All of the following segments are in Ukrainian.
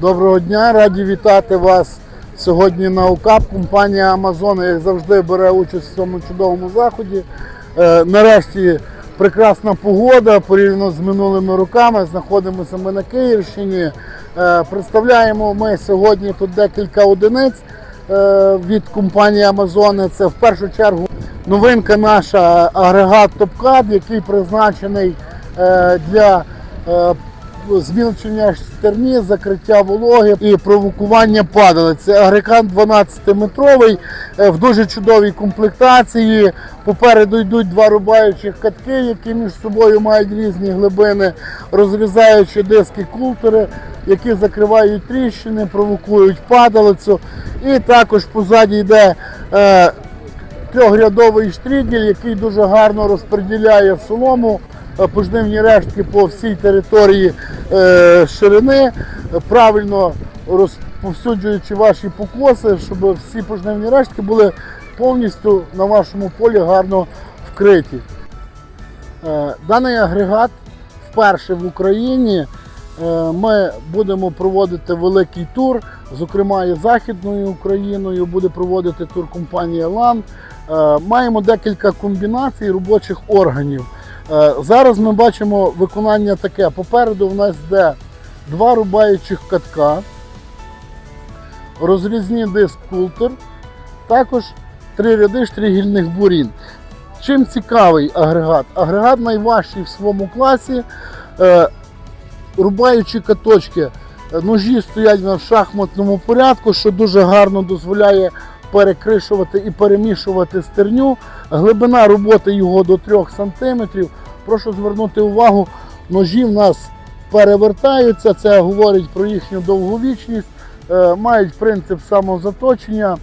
Доброго дня, раді вітати вас сьогодні на УКАП. Компанія Амазон, як завжди, бере участь в цьому чудовому заході. Е, нарешті прекрасна погода порівняно з минулими роками. Знаходимося ми на Київщині. Е, представляємо ми сьогодні тут декілька одиниць е, від компанії Амазон. Це в першу чергу новинка наша агрегат TopCat, який призначений для змілчення стерні, закриття вологи і провокування падали. Це агрегат 12-метровий е, в дуже чудовій комплектації. Попереду йдуть два рубаючих катки, які між собою мають різні глибини, розрізаючи диски култери, які закривають тріщини, провокують падалицю. І також позаді йде е, трьохрядовий штрігель, який дуже гарно розподіляє солому, пожнивні рештки по всій території е, ширини, правильно розповсюджуючи ваші покоси, щоб всі пожнивні рештки були повністю на вашому полі гарно вкриті. Е, Даний агрегат вперше в Україні. Е, Ми будемо проводити великий тур, зокрема і Західною Україною буде проводити тур компанія. Е, Маємо декілька комбінацій робочих органів. Е, Зараз ми бачимо виконання таке. Попереду в нас йде два рубаючих катка, розрізні диск култер, також три ряди штригільних бурін. Чим цікавий агрегат? Агрегат найважчий в своєму класі. Е, Рубаючі каточки, е, ножі стоять в шахматному порядку, що дуже гарно дозволяє перекришувати і перемішувати стерню. Глибина роботи його до 3 см. Прошу звернути увагу, ножі в нас перевертаються, це говорить про їхню довговічність, е, мають принцип самозаточення.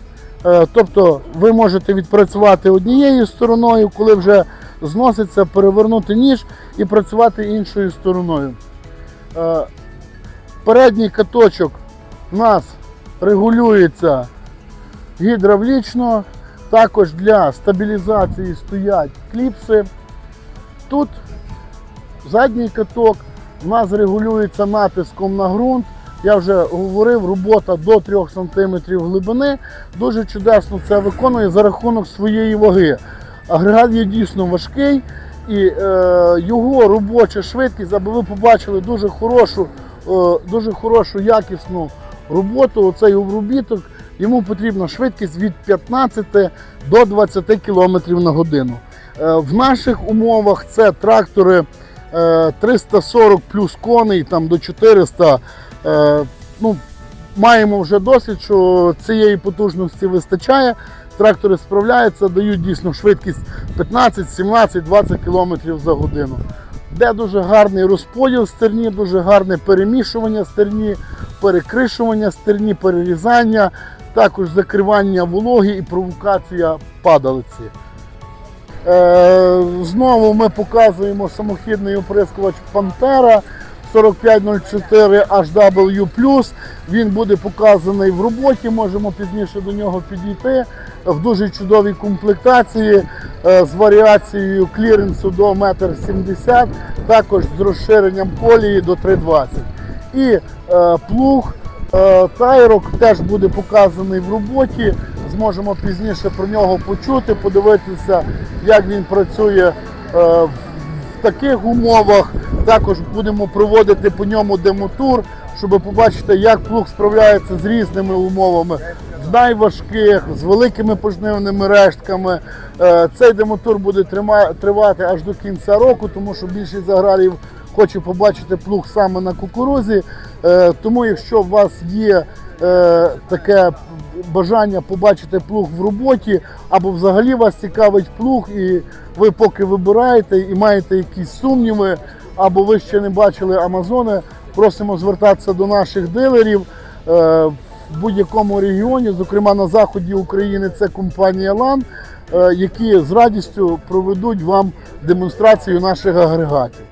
Е, Тобто ви можете відпрацювати однією стороною, коли вже зноситься, перевернути ніж і працювати іншою стороною. Е, Передній каточок у нас регулюється гідравлічно. Також для стабілізації стоять кліпси. Тут задній каток у нас регулюється натиском на ґрунт. Я вже говорив, робота до 3 см глибини. Дуже чудесно це виконує за рахунок своєї ваги. Агрегат є дійсно важкий і е, його робоча швидкість, аби ви побачили дуже хорошу, е, дуже хорошу якісну роботу, оцей обробіток, йому потрібна швидкість від 15 до 20 км на годину. Е, в наших умовах це трактори е, 340 плюс коней там, до 400. Е, ну, маємо вже досвід, що цієї потужності вистачає. Трактори справляються, дають дійсно швидкість 15, 17, 20 км за годину. Де дуже гарний розподіл стерні, дуже гарне перемішування стерні, перекришування стерні, перерізання, також закривання вологи і провокація падалиці. Е, знову ми показуємо самохідний оприскувач Пантера 4504 HW. Він буде показаний в роботі, можемо пізніше до нього підійти. В дуже чудовій комплектації е, з варіацією кліренсу до 1,70 м, також з розширенням колії до 3,20 І е, плуг е, Тайрок теж буде показаний в роботі. Зможемо пізніше про нього почути, подивитися, як він працює е, в таких умовах. Також будемо проводити по ньому демотур, щоб побачити, як плуг справляється з різними умовами, в найважких, з великими пожнивними рештками. Е, Цей демотур буде тривати аж до кінця року, тому що більшість аграріїв хоче побачити плуг саме на кукурузі. Е, Тому, якщо у вас є е, таке бажання побачити плуг в роботі, або взагалі вас цікавить плуг, і ви поки вибираєте і маєте якісь сумніви, або ви ще не бачили Амазони, просимо звертатися до наших дилерів. Е, В будь-якому регіоні, зокрема на заході України, це компанія LAN, які з радістю проведуть вам демонстрацію наших агрегатів.